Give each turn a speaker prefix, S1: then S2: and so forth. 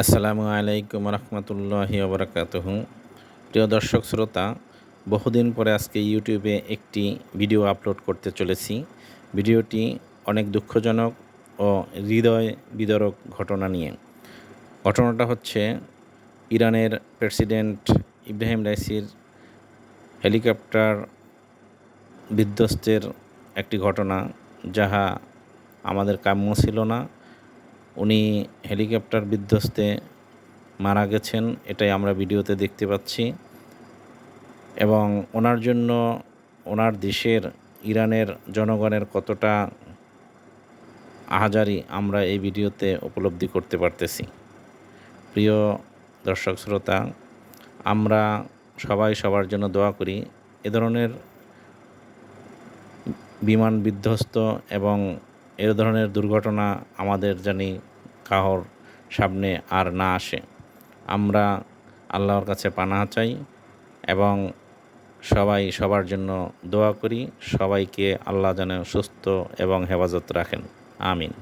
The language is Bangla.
S1: আসসালামু আলাইকুম রহমতুল্লাহি ওবরাকাতুহ। প্রিয় দর্শক শ্রোতা, বহুদিন পরে আজকে ইউটিউবে একটি ভিডিও আপলোড করতে চলেছি। ভিডিওটি অনেক দুঃখজনক ও হৃদয় বিদরক ঘটনা নিয়ে। ঘটনাটা হচ্ছে ইরানের প্রেসিডেন্ট ইব্রাহিম রাইসির হেলিকপ্টার বিধ্বস্তের একটি ঘটনা, যাহা আমাদের কাম্য ছিল না। উনি হেলিকপ্টার বিধ্বস্তে মারা গেছেন, এটাই আমরা ভিডিওতে দেখতে পাচ্ছি। এবং ওনার জন্য ওনার দেশের, ইরানের জনগণের কতটা আহাজারি আমরা এই ভিডিওতে উপলব্ধি করতে পারতেছি। প্রিয় দর্শক শ্রোতা, আমরা সবাই সবার জন্য দোয়া করি, এ ধরনের বিমান বিধ্বস্ত এবং এ ধরনের দুর্ঘটনা আমাদের জানি কাহর সামনে আর না আসে। আমরা আল্লাহর কাছে পানা চাই এবং সবাই সবার জন্য দোয়া করি, সবাইকে আল্লাহ যেন সুস্থ এবং হেফাজত রাখেন। আমিন।